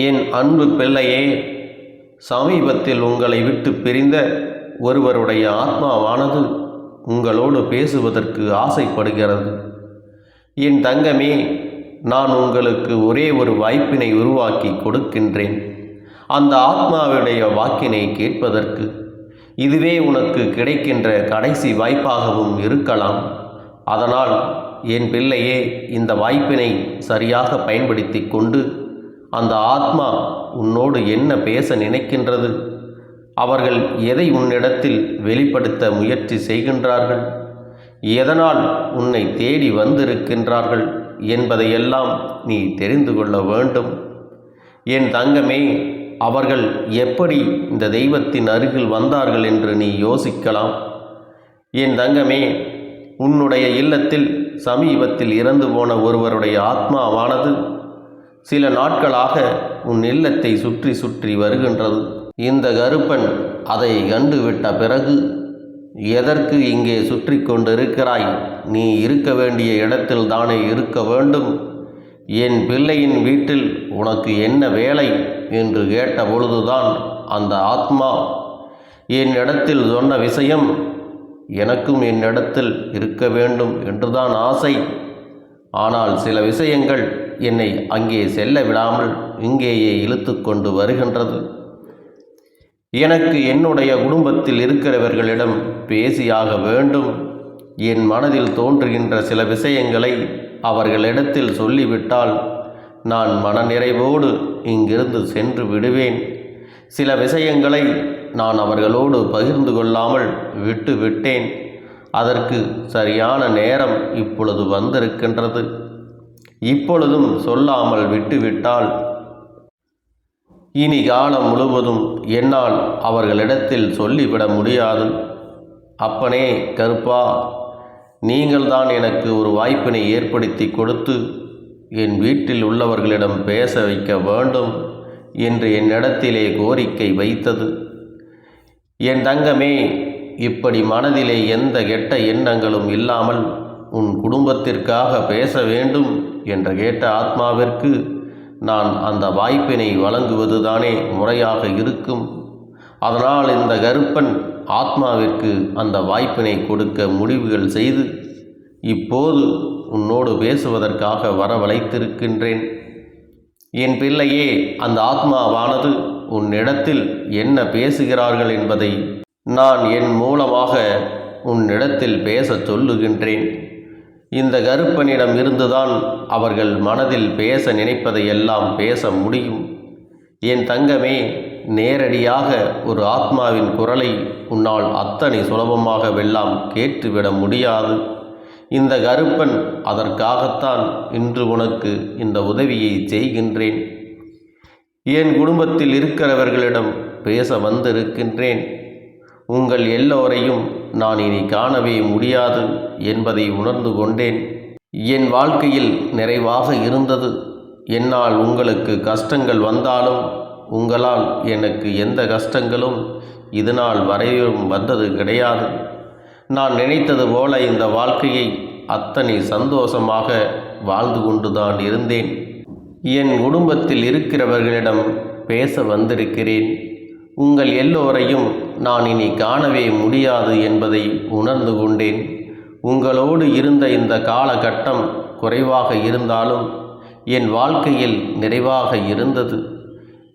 என் அன்பு பிள்ளையே சமீபத்தில் உங்களை விட்டு பிரிந்த ஒருவருடைய ஆத்மாவானது உங்களோடு பேசுவதற்கு ஆசைப்படுகிறது. என் தங்கமே நான் உங்களுக்கு ஒரே ஒரு வாய்ப்பினை உருவாக்கி கொடுக்கின்றேன். அந்த ஆத்மாவுடைய வாக்கினை கேட்பதற்கு இதுவே உனக்கு கிடைக்கின்ற கடைசி வாய்ப்பாகவும் இருக்கலாம். அதனால் என் பிள்ளையே இந்த வாய்ப்பினை சரியாக பயன்படுத்தி கொண்டு அந்த ஆத்மா உன்னோடு என்ன பேச நினைக்கின்றது? அவர்கள் எதை உன்னிடத்தில் வெளிப்படுத்த முயற்சி செய்கின்றார்கள்? எதனால் உன்னை தேடி வந்திருக்கின்றார்கள் என்பதையெல்லாம் நீ தெரிந்து கொள்ள வேண்டும். என் தங்கமே அவர்கள் எப்படி இந்த தெய்வத்தின் அருகில் வந்தார்கள் என்று நீ யோசிக்கலாம். என் தங்கமே உன்னுடைய இல்லத்தில் சமீபத்தில் இறந்து போன ஒருவருடைய ஆத்மாவானது சில நாட்களாக உன் இல்லத்தை சுற்றி சுற்றி வருகின்றது. இந்த கருப்பன் அதை கண்டுவிட்ட பிறகு எதற்கு இங்கே சுற்றி கொண்டிருக்கிறாய்? நீ இருக்க வேண்டிய இடத்தில் தானே இருக்க வேண்டும். என் பிள்ளையின் வீட்டில் உனக்கு என்ன வேலை? என்று கேட்ட பொழுதுதான் அந்த ஆத்மா என் இடத்தில் சொன்ன விஷயம் எனக்கும் என் இடத்தில் இருக்க வேண்டும் என்றுதான் ஆசை. ஆனால் சில விஷயங்கள் என்னை அங்கே செல்ல விடாமல் இங்கேயே இழுத்து கொண்டு வருகின்றது. எனக்கு என்னுடைய குடும்பத்தில் இருக்கிறவர்களிடம் பேசியாக வேண்டும். என் மனதில் தோன்றுகின்ற சில விஷயங்களை அவர்களிடத்தில் சொல்லிவிட்டால் நான் மனநிறைவோடு இங்கிருந்து சென்று விடுவேன். சில விஷயங்களை நான் அவர்களோடு பகிர்ந்து கொள்ளாமல் விட்டு விட்டேன் அதற்கு சரியான நேரம் இப்பொழுது வந்திருக்கின்றது. இப்பொழுதும் சொல்லாமல் விட்டுவிட்டால் இனி காலம் முழுவதும் என்னால் அவர்களிடத்தில் சொல்லிவிட முடியாது. அப்பனே கருப்பா நீங்கள்தான் எனக்கு ஒரு வாய்ப்பினை ஏற்படுத்தி கொடுத்து என் வீட்டில் உள்ளவர்களிடம் பேச வைக்க வேண்டும் என்று என்னிடத்திலே கோரிக்கை வைத்தது. என் தங்கமே இப்படி மனதிலே எந்த கெட்ட எண்ணங்களும் இல்லாமல் உன் குடும்பத்திற்காக பேச வேண்டும் என்று கேட்ட ஆத்மாவிற்கு நான் அந்த வாய்ப்பினை வழங்குவதுதானே முறையாக இருக்கும். அதனால் இந்த கருப்பன் ஆத்மாவிற்கு அந்த வாய்ப்பினை கொடுக்க முடிவுகள் செய்து இப்போது உன்னோடு பேசுவதற்காக வரவழைத்திருக்கின்றேன். என் பிள்ளையே அந்த ஆத்மாவானது உன்னிடத்தில் என்ன பேசுகிறார்கள் என்பதை நான் என் மூலமாக உன்னிடத்தில் பேசச் சொல்லுகின்றேன். இந்த கருப்பனிடம் இருந்துதான் அவர்கள் மனதில் பேச நினைப்பதை எல்லாம் பேச முடியும். என் தங்கமே நேரடியாக ஒரு ஆத்மாவின் குரலை உன்னால் அத்தனை சுலபமாக வெல்லாம் கேட்டுவிட முடியாது. இந்த கருப்பன் அதற்காகத்தான் இன்று உனக்கு இந்த உதவியை செய்கின்றேன். என் குடும்பத்தில் இருக்கிறவர்களிடம் பேச வந்திருக்கின்றேன். உங்கள் எல்லோரையும் நான் இனி காணவே முடியாது என்பதை உணர்ந்து கொண்டேன். என் வாழ்க்கையில் நிறைவாக இருந்தது. என்னால் உங்களுக்கு கஷ்டங்கள் வந்தாலும் உங்களால் எனக்கு எந்த கஷ்டங்களும் இதுநாள் வரையும் வந்தது கிடையாது. நான் நினைத்தது போல இந்த வாழ்க்கையை அத்தனை சந்தோஷமாக வாழ்ந்து கொண்டுதான் இருந்தேன். என் குடும்பத்தில் இருக்கிறவர்களிடம் பேச வந்திருக்கிறேன். உங்கள் எல்லோரையும் நான் இனி காணவே முடியாது என்பதை உணர்ந்து கொண்டேன். உங்களோடு இருந்த இந்த காலகட்டம் குறைவாக இருந்தாலும் என் வாழ்க்கையில் நிறைவாக இருந்தது.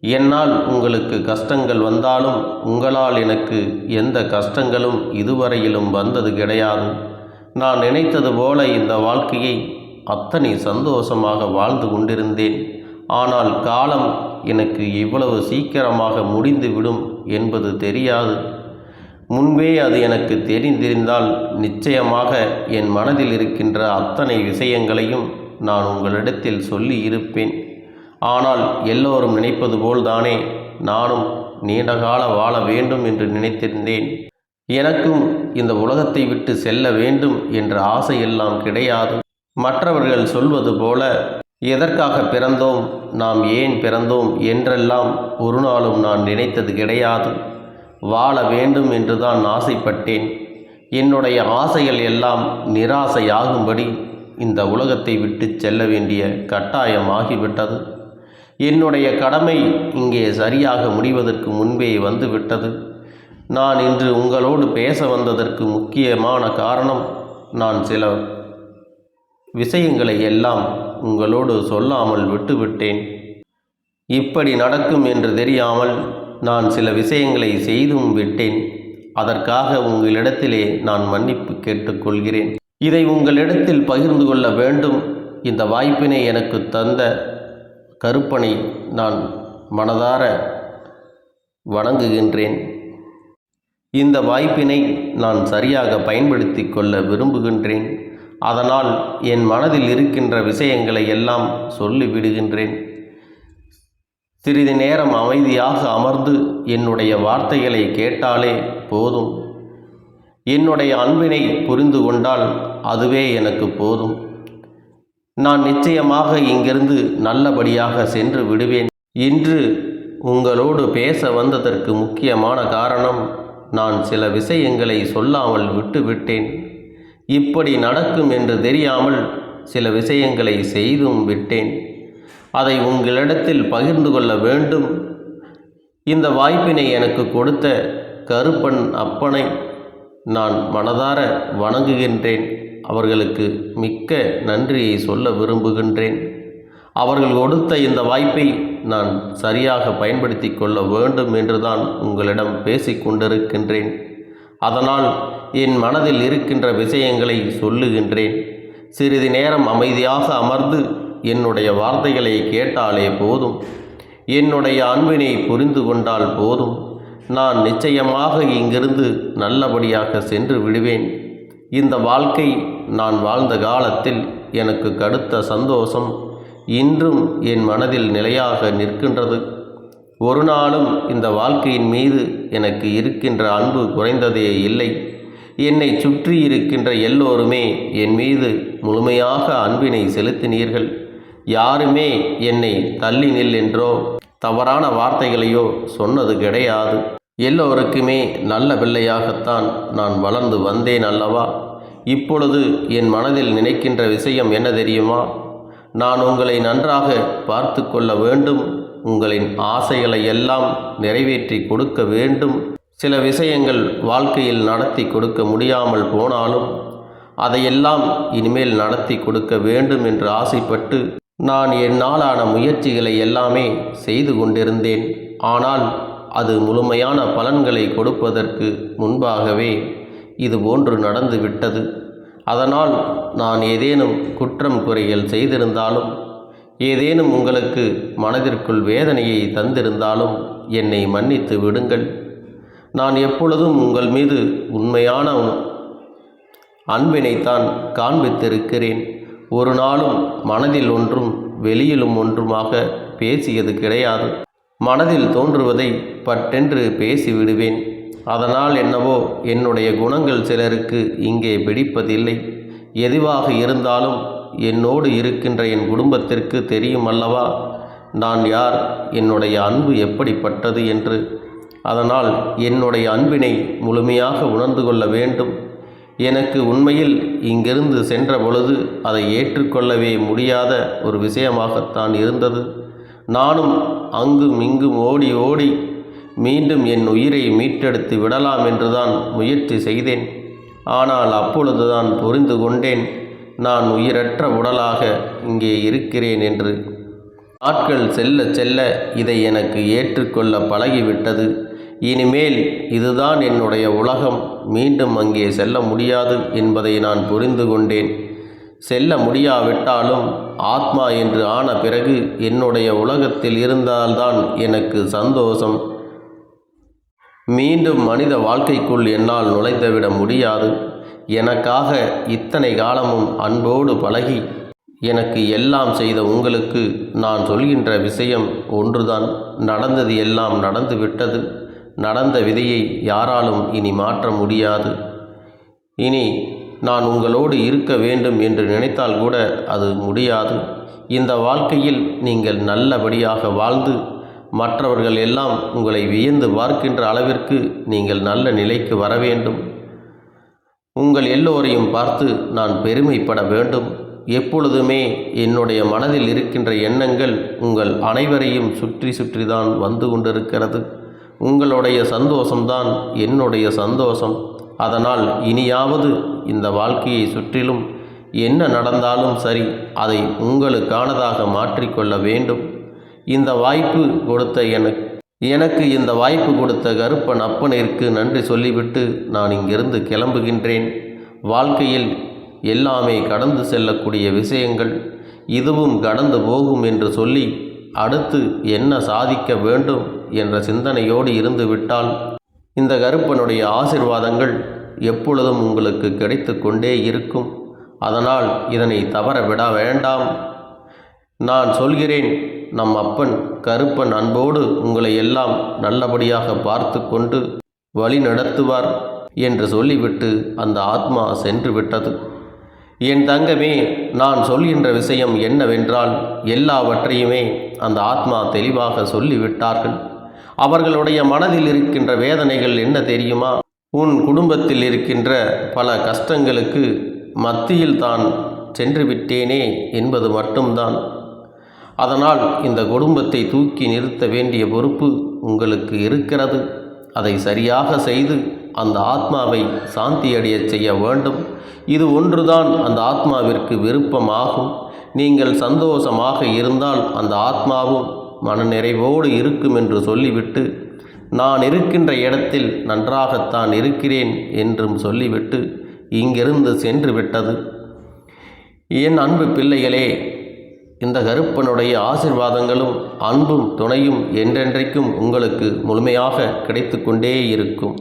என்னால் உங்களுக்கு கஷ்டங்கள் வந்தாலும் உங்களால் எனக்கு எந்த கஷ்டங்களும் இதுவரையிலும் வந்தது கிடையாது. நான் நினைத்தது போல இந்த வாழ்க்கையை அத்தனை சந்தோஷமாக வாழ்ந்து கொண்டிருந்தேன். ஆனால் காலம் எனக்கு இவ்வளவு சீக்கிரமாக முடிந்துவிடும் என்பது தெரியாது. முன்பே அது எனக்கு தெரிந்திருந்தால் நிச்சயமாக என் மனதில் இருக்கின்ற அத்தனை விஷயங்களையும் நான் உங்களிடத்தில் சொல்லி இருப்பேன். ஆனால் எல்லோரும் நினைப்பது போல்தானே நானும் நீண்டகால வாழ வேண்டும் என்று நினைத்திருந்தேன். எனக்கும் இந்த உலகத்தை விட்டு செல்ல வேண்டும் என்ற ஆசையெல்லாம் கிடையாது. மற்றவர்கள் சொல்வது போல எதற்காக பிறந்தோம்? நாம் ஏன் பிறந்தோம்? என்றெல்லாம் ஒரு நாளும் நான் நினைத்தது கிடையாது. வாழ வேண்டும் என்று தான் ஆசைப்பட்டேன். என்னுடைய ஆசைகள் எல்லாம் நிராசையாகும்படி இந்த உலகத்தை விட்டு செல்ல வேண்டிய கட்டாயம் ஆகிவிட்டது. என்னுடைய கடமை இங்கே சரியாக முடிவதற்கு முன்பே வந்துவிட்டது. நான் இன்று உங்களோடு பேச வந்ததற்கு முக்கியமான காரணம் நான் சில விஷயங்களை எல்லாம் உங்களோடு சொல்லாமல் விட்டுவிட்டேன். இப்படி நடக்கும் என்று தெரியாமல் நான் சில விஷயங்களை செய்தும் விட்டேன். அதற்காக உங்களிடத்திலே நான் மன்னிப்பு கேட்டுக்கொள்கிறேன். இதை உங்களிடத்தில் பகிர்ந்து கொள்ள வேண்டும். இந்த வாய்ப்பினை எனக்கு தந்த கருப்பனை நான் மனதார வணங்குகின்றேன். இந்த வாய்ப்பினை நான் சரியாக பயன்படுத்தி கொள்ள விரும்புகின்றேன். அதனால் என் மனதில் இருக்கின்ற விஷயங்களை எல்லாம் சொல்லிவிடுகின்றேன் சிறிது நேரம் அமைதியாக அமர்ந்து என்னுடைய வார்த்தைகளை கேட்டாலே போதும். என்னுடைய அன்பினை புரிந்து கொண்டால் அதுவே எனக்கு போதும். நான் நிச்சயமாக இங்கிருந்து நல்லபடியாக சென்று விடுவேன். இன்று உங்களோடு பேச வந்ததற்கு முக்கியமான காரணம் நான் சில விஷயங்களை சொல்லாமல் விட்டுவிட்டேன். இப்படி நடக்கும் என்று தெரியாமல் சில விஷயங்களை செய்தும் விட்டேன். அதை உங்களிடத்தில் பகிர்ந்து கொள்ள வேண்டும். இந்த வாய்ப்பினை எனக்கு கொடுத்த கருப்பன் அப்பனை நான் மனதார வணங்குகின்றேன். அவர்களுக்கு மிக்க நன்றியை சொல்ல விரும்புகின்றேன். அவர்கள் கொடுத்த இந்த வாய்ப்பை நான் சரியாக பயன்படுத்தி கொள்ள வேண்டும் என்றுதான் உங்களிடம் பேசிக்கொண்டிருக்கின்றேன் அதனால் என் மனதில் இருக்கின்ற விஷயங்களை சொல்லுகின்றேன். சிறிது நேரம் அமைதியாக அமர்ந்து என்னுடைய வார்த்தைகளை கேட்டாலே போதும். என்னுடைய அன்பினை புரிந்து கொண்டால் போதும். நான் நிச்சயமாக இங்கிருந்து நல்லபடியாக சென்று விடுவேன். இந்த வாழ்க்கை நான் வாழ்ந்த காலத்தில் எனக்கு கடுத்த சந்தோஷம். இன்றும் என் மனதில் நிலையாக நிற்கின்றது. ஒரு நாளும் இந்த வாழ்க்கையின் மீது எனக்கு இருக்கின்ற அன்பு குறைந்ததே இல்லை. என்னை சுற்றி இருக்கின்ற எல்லோருமே என் மீது முழுமையாக அன்பினை செலுத்தினீர்கள். யாருமே என்னை தள்ளி நில் என்றோ தவறான வார்த்தைகளையோ சொன்னது கிடையாது. எல்லோருக்குமே நல்ல பிள்ளையாகத்தான் நான் வளர்ந்து வந்தேன் அல்லவா? இப்பொழுது என் மனதில் நினைக்கின்ற விஷயம் என்ன தெரியுமா? நான் உங்களை நன்றாக பார்த்து கொள்ள வேண்டும். உங்களின் ஆசைகளை எல்லாம் நிறைவேற்றி கொடுக்க வேண்டும். சில விஷயங்கள் வாழ்க்கையில் நடத்தி கொடுக்க முடியாமல் போனாலும் அதையெல்லாம் இனிமேல் நடத்தி கொடுக்க வேண்டும் என்று ஆசைப்பட்டு நான் என்னாலான முயற்சிகளை எல்லாமே செய்து கொண்டிருந்தேன். ஆனால் அது முழுமையான பலன்களை கொடுப்பதற்கு முன்பாகவே இது போன்று நடந்து விட்டது அதனால் நான் ஏதேனும் குற்றம் குறைகள் செய்திருந்தாலும் ஏதேனும் உங்களுக்கு மனதிற்குள் வேதனையை தந்திருந்தாலும் என்னை மன்னித்து விடுங்கள். நான் எப்பொழுதும் உங்கள் மீது உண்மையான அன்பினைத்தான் காண்பித்திருக்கிறேன். ஒரு நாளும் மனதில் ஒன்றும் வெளியிலும் ஒன்றுமாக பேசியது கிடையாது. மனதில் தோன்றுவதை பட்டென்று பேசிவிடுவேன். அதனால் என்னவோ என்னுடைய குணங்கள் சிலருக்கு இங்கே பிடிப்பதில்லை. எதுவாக இருந்தாலும் என்னோடு இருக்கின்ற என் குடும்பத்திற்கு தெரியும் அல்லவா நான் யார்? என்னுடைய அன்பு எப்படிப்பட்டது என்று. அதனால் என்னுடைய அன்பினை முழுமையாக உணர்ந்து கொள்ள வேண்டும். எனக்கு உண்மையில் இங்கிருந்து சென்ற பொழுது அதை ஏற்றுக்கொள்ளவே முடியாத ஒரு விஷயமாகத்தான் இருந்தது. நானும் அங்கும் இங்கும் ஓடி ஓடி மீண்டும் என் உயிரை மீட்டெடுத்து விடலாம் என்றுதான் முயற்சி செய்தேன். ஆனால் அப்பொழுதுதான் புரிந்து கொண்டேன். நான் உயிரற்ற உடலாக இங்கே இருக்கிறேன் என்று. நாட்கள் செல்ல செல்ல இதை எனக்கு ஏற்றுக்கொள்ள பழகிவிட்டது. இனிமேல் இதுதான் என்னுடைய உலகம். மீண்டும் அங்கே செல்ல முடியாது என்பதை நான் புரிந்து கொண்டேன். செல்ல முடியாவிட்டாலும் ஆத்மா என்று ஆன பிறகு என்னுடைய உலகத்தில் இருந்தால்தான் எனக்கு சந்தோஷம். மீண்டும் மனித வாழ்க்கைக்குள் என்னால் நுழைந்துவிட முடியாது. எனக்காக இத்தனை காலமும் அன்போடு பழகி எனக்கு எல்லாம் செய்த உங்களுக்கு நான் சொல்கின்ற விஷயம் ஒன்றுதான். நடந்தது எல்லாம் நடந்து விட்டது. நடந்த விதையை யாராலும் இனி மாற்ற முடியாது. இனி நான் உங்களோடு இருக்க வேண்டும் என்று நினைத்தால் கூட அது முடியாது. இந்த வாழ்க்கையில் நீங்கள் நல்லபடியாக வாழ்ந்து மற்றவர்கள் எல்லாம் உங்களை வியந்து பார்க்கின்ற அளவிற்கு நீங்கள் நல்ல நிலைக்கு வர வேண்டும். உங்கள் எல்லோரையும் பார்த்து நான் பெருமைப்பட வேண்டும். எப்பொழுதுமே என்னுடைய மனதில் இருக்கின்ற எண்ணங்கள் உங்கள் அனைவரையும் சுற்றி சுற்றி தான் வந்து கொண்டிருக்கிறது. உங்களுடைய சந்தோஷம்தான் என்னுடைய சந்தோஷம். அதனால் இனியாவது இந்த வாழ்க்கையை சுற்றிலும் என்ன நடந்தாலும் சரி அதை உங்களுக்கானதாக மாற்றிக்கொள்ள வேண்டும். இந்த வாய்ப்பு கொடுத்த எனக்கு எனக்கு இந்த வாய்ப்பு கொடுத்த கருப்பன் அப்பனிற்கு நன்றி சொல்லிவிட்டு நான் இங்கிருந்து கிளம்புகின்றேன். வாழ்க்கையில் எல்லாமே கடந்து செல்லக்கூடிய விஷயங்கள் இதுவும் கடந்து போகும் என்று சொல்லி அடுத்து என்ன சாதிக்க வேண்டும் என்ற சிந்தனையோடு இருந்து விட்டால் இந்த கருப்பனுடைய ஆசிர்வாதங்கள் எப்பொழுதும் உங்களுக்கு கிடைத்து கொண்டே இருக்கும். அதனால் இதனை தவற விட வேண்டாம். நான் சொல்கிறேன் நம் அப்பன் கருப்பன் அன்போடு உங்களை எல்லாம் நல்லபடியாக பார்த்து கொண்டு வழி நடத்துவார் என்று சொல்லிவிட்டு அந்த ஆத்மா சென்று விட்டது. என் தங்கமே நான் சொல்கின்ற விஷயம் என்னவென்றால் எல்லாவற்றையுமே அந்த ஆத்மா தெளிவாக சொல்லிவிட்டார்கள். அவர்களுடைய மனதில் இருக்கின்ற வேதனைகள் என்ன தெரியுமா? உன் குடும்பத்தில் இருக்கின்ற பல கஷ்டங்களுக்கு மத்தியில் தான் சென்று விட்டேனே என்பது மட்டும்தான். அதனால் இந்த குடும்பத்தை தூக்கி நிறுத்த வேண்டிய பொறுப்பு உங்களுக்கு இருக்கிறது. அதை சரியாக செய்து அந்த ஆத்மாவை சாந்தியடையச் செய்ய வேண்டும். இது ஒன்றுதான் அந்த ஆத்மாவிற்கு விருப்பமாகும். நீங்கள் சந்தோஷமாக இருந்தால் அந்த ஆத்மாவும் மனநிறைவோடு இருக்கும் என்று சொல்லிவிட்டு நான் இருக்கின்ற இடத்தில் நன்றாகத்தான் இருக்கிறேன் என்றும் சொல்லிவிட்டு இங்கிருந்து சென்று விட்டது. என் அன்பு பிள்ளைகளே இந்த கருப்பனுடைய ஆசிர்வாதங்களும் அன்பும் துணையும் என்றென்றைக்கும் உங்களுக்கு முழுமையாக கிடைத்து கொண்டே இருக்கும்.